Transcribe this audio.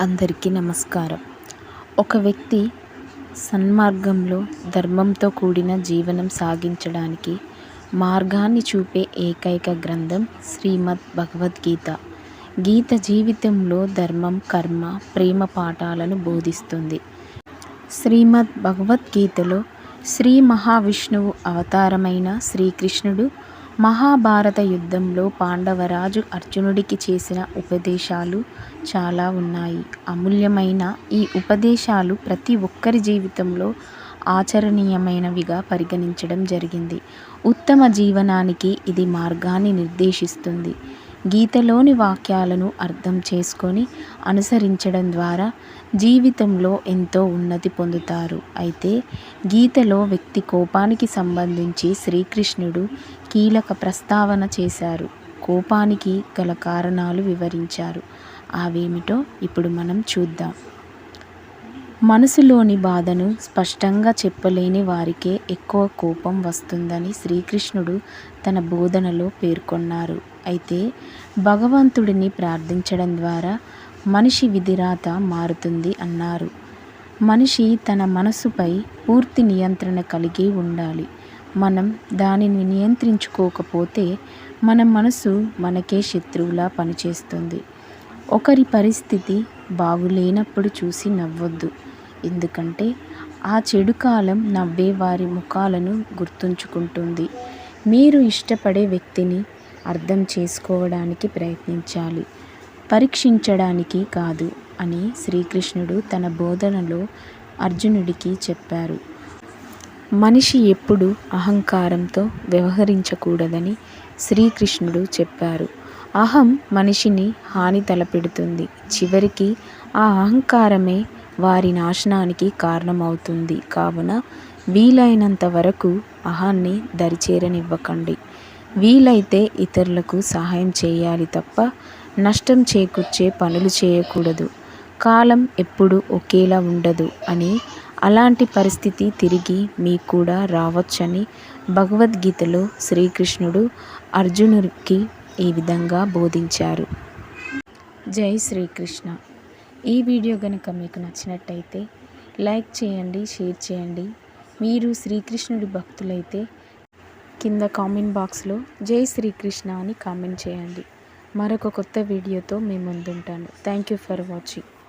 అందరికీ నమస్కారం. ఒక వ్యక్తి సన్మార్గంలో ధర్మంతో కూడిన జీవనం సాగించడానికి మార్గాన్ని చూపే ఏకైక గ్రంథం శ్రీమద్ భగవద్గీత. గీత జీవితంలో ధర్మం కర్మ ప్రేమ పాఠాలను బోధిస్తుంది. శ్రీమద్ భగవద్గీతలో శ్రీ మహావిష్ణువు అవతారమైన శ్రీకృష్ణుడు మహాభారత యుద్ధంలో పాండవరాజు అర్జునుడికి చేసిన ఉపదేశాలు చాలా ఉన్నాయి. అమూల్యమైన ఈ ఉపదేశాలు ప్రతి ఒక్కరి జీవితంలో ఆచరణీయమైనవిగా పరిగణించడం జరిగింది. ఉత్తమ జీవనానికి ఇది మార్గాన్ని నిర్దేశిస్తుంది. గీతలోని వాక్యాలను అర్థం చేసుకొని అనుసరించడం ద్వారా జీవితంలో ఎంతో ఉన్నతి పొందుతారు. అయితే గీతలో వ్యక్తి కోపానికి సంబంధించి శ్రీకృష్ణుడు కీలక ప్రస్తావన చేశారు. కోపానికి గల కారణాలు వివరించారు. అవేమిటో ఇప్పుడు మనం చూద్దాం. మనసులోని బాధను స్పష్టంగా చెప్పలేని వారికే ఎక్కువ కోపం వస్తుందని శ్రీకృష్ణుడు తన బోధనలో పేర్కొన్నారు. అయితే భగవంతుడిని ప్రార్థించడం ద్వారా మనిషి విధిరాత మారుతుంది అన్నారు. మనిషి తన మనసుపై పూర్తి నియంత్రణ కలిగి ఉండాలి. మనం దానిని నియంత్రించుకోకపోతే మన మనసు మనకే శత్రువులా పనిచేస్తుంది. ఒకరి పరిస్థితి బాగులేనప్పుడు చూసి నవ్వొద్దు. ఎందుకంటే ఆ చెడు కాలం నవ్వే వారి ముఖాలను గుర్తుంచుకుంటుంది. మీరు ఇష్టపడే వ్యక్తిని అర్థం చేసుకోవడానికి ప్రయత్నించాలి. పరీక్షించడానికి కాదు అని శ్రీకృష్ణుడు తన బోధనలో అర్జునుడికి చెప్పారు. మనిషి ఎప్పుడు అహంకారంతో వ్యవహరించకూడదని శ్రీకృష్ణుడు చెప్పారు. అహం మనిషిని హాని తలపెడుతుంది. చివరికి ఆ అహంకారమే వారి నాశనానికి కారణమవుతుంది. కావున వీలైనంత వరకు అహాన్ని దరిచేరనివ్వకండి. వీలైతే ఇతరులకు సహాయం చేయాలి తప్ప నష్టం చేకూర్చే పనులు చేయకూడదు. కాలం ఎప్పుడు ఒకేలా ఉండదు అని అలాంటి పరిస్థితి తిరిగి మీకు కూడా రావచ్చని భగవద్గీతలో శ్రీకృష్ణుడు అర్జునుడికి ఈ విధంగా బోధించారు. జై శ్రీకృష్ణ. ఈ వీడియో కనుక మీకు నచ్చినట్టయితే లైక్ చేయండి షేర్ చేయండి. మీరు శ్రీకృష్ణుడి భక్తులైతే కింద కామెంట్ బాక్స్లో జై శ్రీకృష్ణ అని కామెంట్ చేయండి. మరొక కొత్త వీడియోతో మేము ముందుంటాను. Thank you for watching.